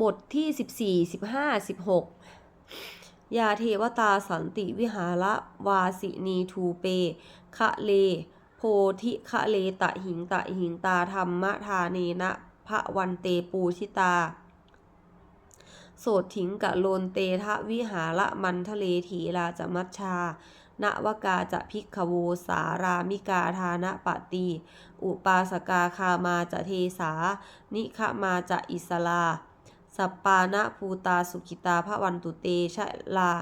บทที่สิบสี่สิบห้าสิบหกยาเทวตาสันติวิหาระวาสินีทูเป คะเล โพธิคะเลตะหิงตะหิงตาธรรมทาเนนะพระวันเตปูชิตา โสดถิงกะโลนเตทะวิหาระมันทะเลถีราจมัชชา ณวกาจะพิกขโวสารามิกาทานะปะตี อุปาสกาคามาจะเทสา นิคะมาจะอิสลา สัปปานะภูตาสุขิตาพระวันตุเตชะลา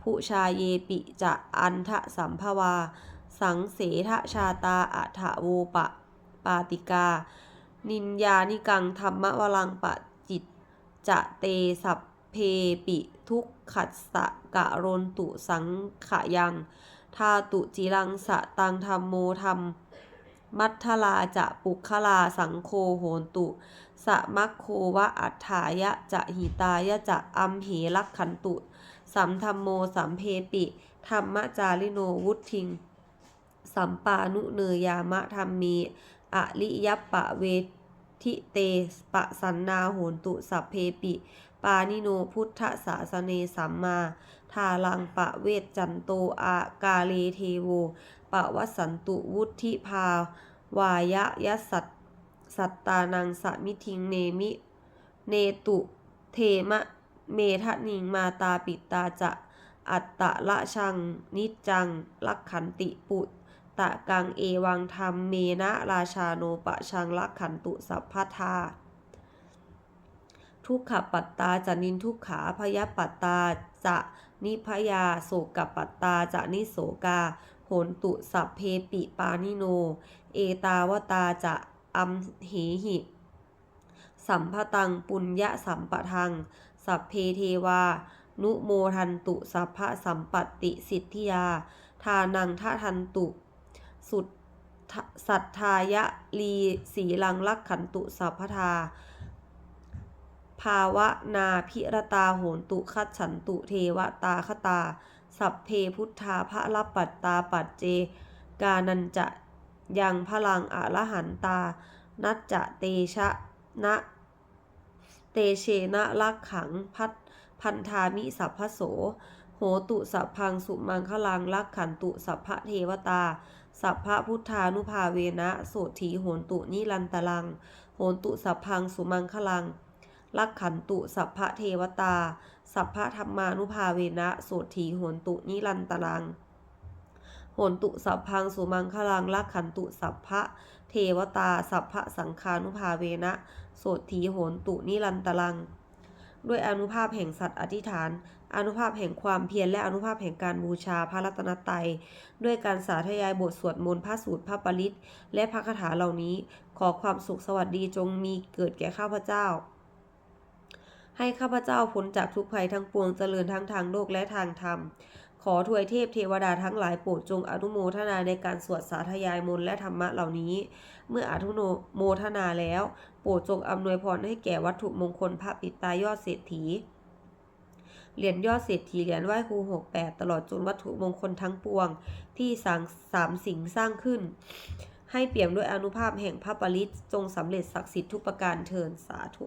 ผู้ชาเยปิจะอันทะสัมภวา สังเสทชาตาอัฐโวปะปาติกา นินยานิกังธรรมวลังปะจิต จะเตสัพเพปิทุกขัสสะกะรนตุสังขะยัง ทาตุจิรังสะตังธรรมโมธรรม มัทธลาจะปุคลาสังโคโหนตุสะมัคโควะอัฏฐายะจะหิตายะจะอัมเหลักขันตุ สัมธรรมโมสัมเพปิธรรมจาริโนวุทิง สัมปานุเนยามะธรรมีอริยปปะเวทิเตปะสันนาโหนตุสัพเพปิ ปานิโนพุทธศาสเนสัมมา ทาลังปะเวทจันโตอากาเลเทโว ปะวสันตุวุธิภาวายะยัสสัตสัตตานังสมิทิงเนมิเนตุเทมะเมทะนิงมาตาปิตาจะอัตตะละชัง นิจจังลักขันติปุตตะกังเอวังธรรมเมนะราชาโนปะชังลักขันตุสัพพทาทุกขปัตตาจะนินทุกขาพยปัตตาจะนิพยาโศกปัตตาจะนิโสกา โหนตุสัพเพปิปานิโน เอตาวตาจะอัมเหหิ สัมภตังปุญญสัมปทัง สัพเพเทวา นุโมทันตุสัพพะสัมปตติสิทธิยา ทานังทะทันตุ สุดสัทธายะลีสีลังลักขันตุสัพพทาภาวะนาพิรตาโหนตุคัดฉันตุเทวตาคตา สัพเพพุทธาพระลปัตตาปัจเจ กานันจะยังพลังอรหันตา นัจจะเตชะนะเตเชนะลักขังพัดพันธามิสัพพโส โหตุสัพพังสุมังคลังลักขันตุสัพพะเทวตา สัพพะพุทธานุภาเวนะโสถีโหนตุนิรันตลัง โหนตุสัพพังสุมังคลัง ลักขันตุสัพพะเทวตา สัพพะธรรมานุภาเวนะโสถีโหนตุนิรันตลังโหนตุสัพพังสุมังคลังลักขันตุสัพพะเทวตา สัพพะสังคานุภาเวนะโสถีโหนตุนิรันตลัง ด้วยอนุภาพแห่งสัตว์อธิษฐาน อนุภาพแห่งความเพียรและอนุภาพแห่งการบูชาพระรัตนตรัย ด้วยการสาธยายบทสวดมนต์พระสูตรพระปริตและพระคาถาเหล่านี้ ขอความสุขสวัสดีจงมีเกิดแก่ข้าพเจ้า ให้ข้าพเจ้าพ้นจากทุกภัยทั้งปวงเจริญทั้งทางโลกและทางธรรม ขอถวยเทพเทวดาทั้งหลายโปรดจงอนุโมทนาในการสวดสาธยายมนต์และธรรมะเหล่านี้ เมื่ออนุโมทนาแล้ว โปรดจงอำนวยพรให้แก่วัตถุมงคลพระปิดตายอดเศรษฐีเหรียญยอดเศรษฐีเหรียญไหว้ครูหกแปดตลอดจนวัตถุมงคลทั้งปวงที่สางสามสิ่งสร้างขึ้น ให้เปี่ยมด้วยอนุภาพแห่งพระปริตจงสำเร็จศักดิ์สิทธิ์ทุกประการเทินสาธุ